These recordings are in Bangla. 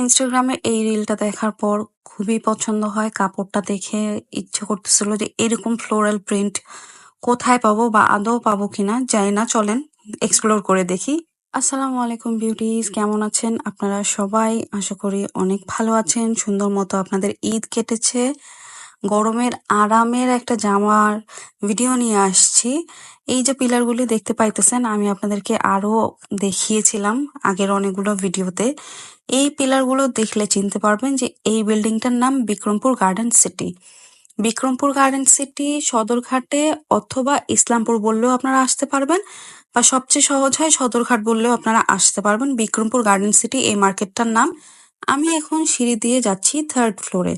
ইনস্টাগ্রামে এই রিলটা দেখার পর খুবই পছন্দ হয়। কাপড়টা দেখে ইচ্ছে করতেছিল যে এরকম ফ্লোরাল প্রিন্ট কোথায় পাবো বা আদৌ পাবো কিনা যাই না, চলেন এক্সপ্লোর করে দেখি। আসসালামু আলাইকুম বিউটিস কেমন আছেন? আপনারা সবাই আশা করি অনেক ভালো আছেন। সুন্দর মতো আপনাদের ঈদ কেটেছে। গরমের আরামের একটা জামার ভিডিও নিয়ে আসছি। এই যে পিলারগুলি দেখতে পাইতেছেন, আমি আপনাদেরকে আরও দেখিয়েছিলাম আগের অনেকগুলো ভিডিওতে। এই পিলারগুলো দেখলে চিনতে পারবেন যে এই বিল্ডিংটার নাম Bikrampur garden city. Bikrampur garden city সদরঘাটে অথবা ইসলামপুর বললেও আপনারা আসতে পারবেন বা সবচেয়ে সহজ হয় সদরঘাট বললেও আপনারা আসতে পারবেন। বিক্রমপুর গার্ডেন সিটি এই মার্কেটটার নাম। আমি এখন সিঁড়ি দিয়ে যাচ্ছি থার্ড ফ্লোরে।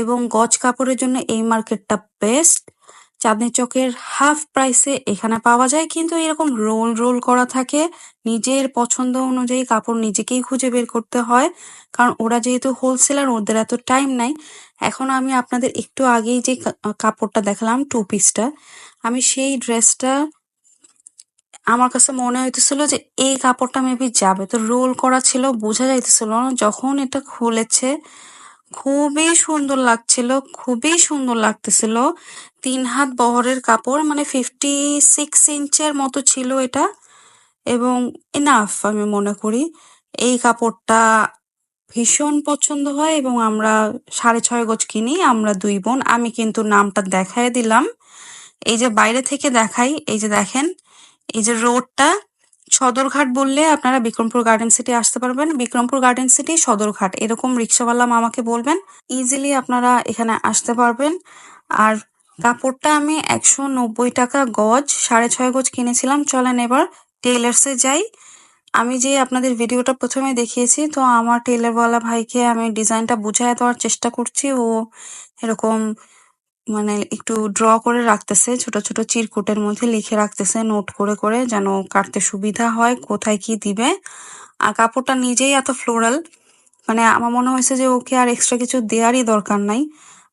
এবং গজ কাপড়ের জন্য এই মার্কেটটা বেস্ট। চাঁদনি চকের হাফ প্রাইসে এখানে পাওয়া যায়, কিন্তু এরকম রোল রোল করা থাকে। নিজের পছন্দ অনুযায়ী কাপড় নিজেকেই খুঁজে বের করতে হয়, কারণ ওরা যেহেতু হোলসেলার ওদের এত টাইম নাই। এখন আমি আপনাদের একটু আগেই যে কাপড়টা দেখালাম টু পিসটা আমি সেই ড্রেসটা আমার কাছে মনে হইতেছিল যে এই কাপড়টা মেবি যাবে। তো রোল করা ছিল, বোঝা যাইতেছিল না, যখন এটা খুলেছে, খুবই সুন্দর লাগছিল, খুবই সুন্দর লাগতেছিল। তিন হাত বহরের কাপড় মানে ফিফটি সিক্স ইঞ্চের মতো ছিল এটা। এবং এনাফ আমি মনে করি। এই কাপড়টা ভীষণ পছন্দ হয় এবং আমরা সাড়ে ছয় গজ কিনি, আমরা দুই বোন। আমি কিন্তু নামটা দেখায় দিলাম। এই যে বাইরে থেকে দেখাই, এই যে দেখেন, এই যে রোডটা, সদরঘাট বললে আপনারা বিক্রমপুর গার্ডেন সিটি আসতে পারবেন। Bikrampur garden city Sadarghat. এরকম রিক্সাওয়ালা মামাকে বলবেন ইজিলি আপনারা এখানে আসতে পারবেন। আর কাপড়টা আমি একশো নব্বই টাকা গজ, সাড়ে ছয় গজ কিনেছিলাম। চলেন এবার টেইলার্সে যাই। আমি যে আপনাদের ভিডিওটা প্রথমে দেখিয়েছি, তো আমার টেলারওয়ালা ভাইকে আমি ডিজাইনটা বুঝায় দেওয়ার চেষ্টা করছি। ও এরকম মানে একটু ড্র করে রাখতেছে, ছোট ছোট চিরকুটের মধ্যে লিখে রাখতেছে নোট করে করে যেন কাটতে সুবিধা হয়, কোথায় কি দিবে। আর কাপড়টা নিজেই এত ফ্লোরাল মানে আমার মনে হয়েছে যে ওকে আর এক্সট্রা কিছু দেওয়ারই দরকার নাই।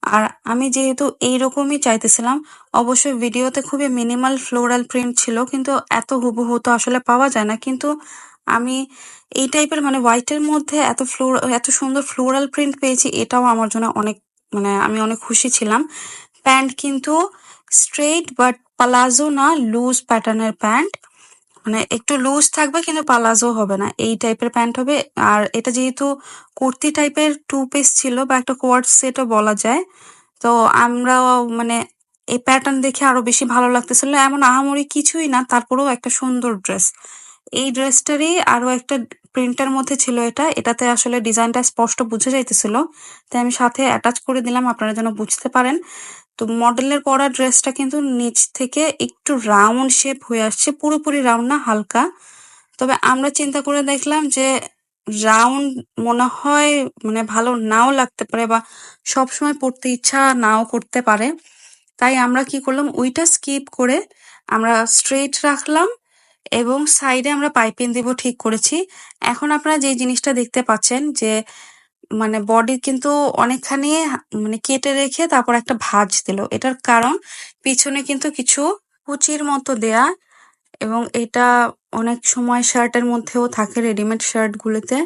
আর আমি যেহেতু এইরকমই চাইতেছিলাম, অবশ্যই ভিডিওতে খুবই মিনিমাল ফ্লোরাল প্রিন্ট ছিল, কিন্তু এত হুবহু তো আসলে পাওয়া যায় না। কিন্তু আমি এই টাইপের মানে হোয়াইটের মধ্যে এত ফ্লোর এত সুন্দর ফ্লোরাল প্রিন্ট পেয়েছি, এটাও আমার জন্য অনেক মানে আমি অনেক খুশি ছিলাম। প্যান্ট কিন্তু স্ট্রেইট বাট পালাজো না লুজ প্যাটার্নের প্যান্ট মানে একটু লুজ থাকবে কিন্তু পালাজো হবে না। এই টাইপের প্যান্ট হবে। আর এটা যেহেতু কুর্তি টাইপের টু পিস ছিল বা একটা কোয়ার্ড সেটও বলা যায়, তো আমরা মানে এই প্যাটার্ন দেখে আরও বেশি ভালো লাগতেছিল। এমন আহামরি কিছুই না, তারপরেও একটা সুন্দর ড্রেস এই ড্রেসটারই আরও একটা প্রিন্টের মধ্যে ছিল এটা, এটাতে আসলে ডিজাইনটা স্পষ্ট বুঝে যাইতেছিল। তাই আমি সাথে অ্যাটাচ করে দিলাম, আপনারা যেন বুঝতে পারেন। তো মডেলের পরা ড্রেসটা কিন্তু নিচ থেকে একটু রাউন্ড শেপ হয়ে আসছে, পুরোপুরি রাউন্ড না, হালকা। তবে আমরা চিন্তা করে দেখলাম যে রাউন্ড মনে হয় মানে ভালো নাও লাগতে পারে বা সবসময় পড়তে ইচ্ছা নাও করতে পারে। তাই আমরা কি করলাম, ওইটা স্কিপ করে আমরা স্ট্রেট রাখলাম। এবং সাইডে আমরা পাইপিং দিব ঠিক করেছি। এখন আপনারা যে জিনিসটা দেখতে পাচ্ছেন যে মানে বডি কিন্তু অনেকখানি মানে কেটে রেখে তারপর একটা ভাঁজ দিল। এটার কারণ পিছনে কিন্তু কিছু কুচির মতো দেয়া এবং এটা অনেক সময় শার্টের মধ্যেও থাকে রেডিমেড শার্ট গুলোতে।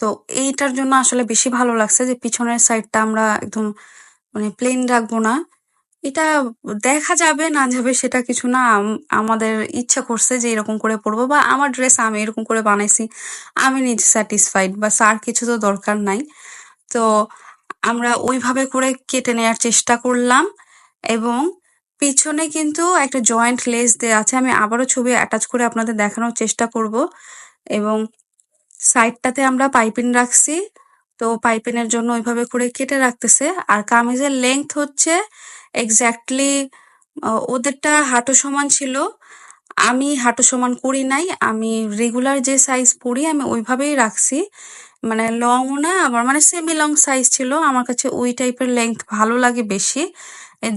তো এইটার জন্য আসলে বেশি ভালো লাগছে যে পিছনের সাইডটা আমরা একদম মানে প্লেন রাখব না। এটা দেখা যাবে, না যাবে সেটা কিছু না। আম- আমাদের ইচ্ছা করছে যে এরকম করে পরবো বা আমার ড্রেস আমি এরকম করে বানাইছি। আমি নিজে স্যাটিসফাইড বা স্যার কিছু তো দরকার নাই। তো আমরা ওইভাবে করে কেটে নেয়ার চেষ্টা করলাম এবং পিছনে কিন্তু একটা জয়েন্ট লেস দেয়া আছে। আমি আবারও ছবি অ্যাটাচ করে আপনাদের দেখানোর চেষ্টা করব এবং সাইডটাতে আমরা পাইপিং রাখছি। তো পাইপিনের জন্য ওইভাবে করে কেটে রাখতেছে। আর কামিজের লেংথ হচ্ছে এক্স্যাক্টলি ওদেরটা হাঁটু সমান ছিল। আমি হাঁটু সমান করি নাই, আমি রেগুলার যে সাইজ পরি আমি ওইভাবেই রাখছি। মানে লং না আবার মানে সেমি লং সাইজ ছিল, আমার কাছে ওই টাইপের লেংথ ভালো লাগে বেশি।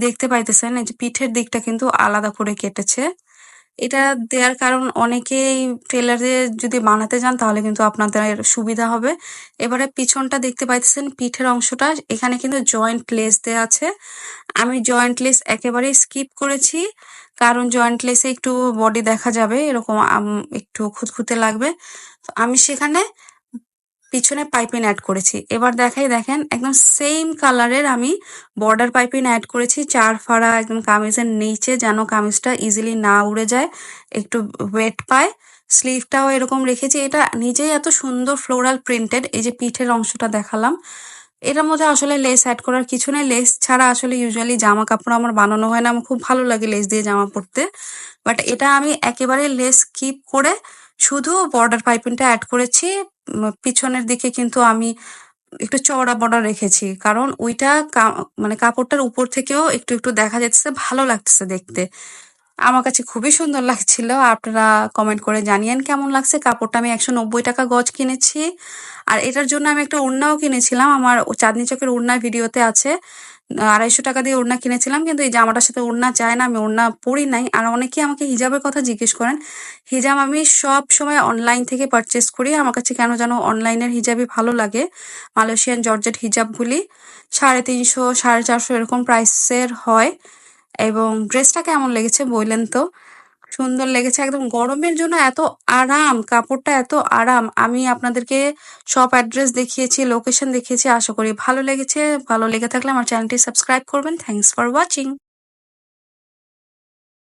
দেখতে পাইতেছেন, এই যে পিঠের দিকটা কিন্তু আলাদা করে কেটেছে। এটা দেওয়ার কারণ অনেকেই ট্রেলারে যদি বানাতে যান, তাহলে কিন্তু আপনাদের সুবিধা হবে। এবারে পিছনটা দেখতে পাইতেছেন পিঠের অংশটা। এখানে কিন্তু জয়েন্ট লেস দেওয়া আছে। আমি জয়েন্ট লেস একেবারেই স্কিপ করেছি, কারণ জয়েন্ট লেসে একটু বডি দেখা যাবে, এরকম একটু খুঁতখুঁতে লাগবে। তো আমি সেখানে পিছনে পাইপিং অ্যাড করেছি। এবার দেখাই, দেখেন, একদম সেম কালারের আমি বর্ডার পাইপিং অ্যাড করেছি। চার ফাড়া একদম কামিজের নিচে যেন কামিজটা ইজিলি না উড়ে যায়, একটু ওয়েট পায়। স্লিভটাও এরকম রেখেছি। এটা নিজেই এত সুন্দর ফ্লোরাল প্রিন্টেড এই যে পিঠের অংশটা দেখালাম। এটার মধ্যে আসলে লেস অ্যাড করার কিছু নেই। লেস ছাড়া আসলে ইউজুয়ালি জামা কাপড় আমার বানানো হয় না। আমার খুব ভালো লাগে লেস দিয়ে জামা পরতে। বাট এটা আমি একেবারে লেস কিপ করে শুধু বর্ডার পাইপিংটা অ্যাড করেছি। পিছনের দিকে কিন্তু আমি একটু চওড়া বর্ডার রেখেছি। কারণ ওইটা মানে কাপড়টার উপর থেকেও একটু একটু দেখা যাচ্ছে, ভালো লাগতেছে দেখতে। আমার কাছে খুবই সুন্দর লাগছিল। আপনারা কমেন্ট করে জানিয়েন কেমন লাগছে কাপড়টা। আমি একশো নব্বই টাকা গজ কিনেছি। আর এটার জন্য আমি একটা ওড়নাও কিনেছিলাম। আমার চাঁদনি চকের ওড়না ভিডিওতে আছে। আড়াইশো টাকা দিয়ে ওড়না কিনেছিলাম, কিন্তু এই জামাটার সাথে ওড়না চায় না, আমি ওড়না পরি নাই। আর অনেকে আমাকে হিজাবের কথা জিজ্ঞেস করেন, হিজাব আমি সব সময় অনলাইন থেকে পারচেস করি, আমার কাছে কেন যেন অনলাইনের হিজাবই ভালো লাগে? মালয়েশিয়ান জর্জেট হিজাবগুলি সাড়ে তিনশো, সাড়ে চারশো এরকম প্রাইসের হয়। এবং ড্রেসটা কেমন লেগেছে বললেন তো? সুন্দর লেগেছে। একদম গরমের জন্য এত আরাম, কাপড়টা এত আরাম। আমি আপনাদেরকে সব অ্যাড্রেস দেখিয়েছি লোকেশন দেখিয়েছি, আশা করি ভালো লেগেছে। ভালো লেগে থাকলে আমার চ্যানেলটি সাবস্ক্রাইব করবেন। Thanks for watching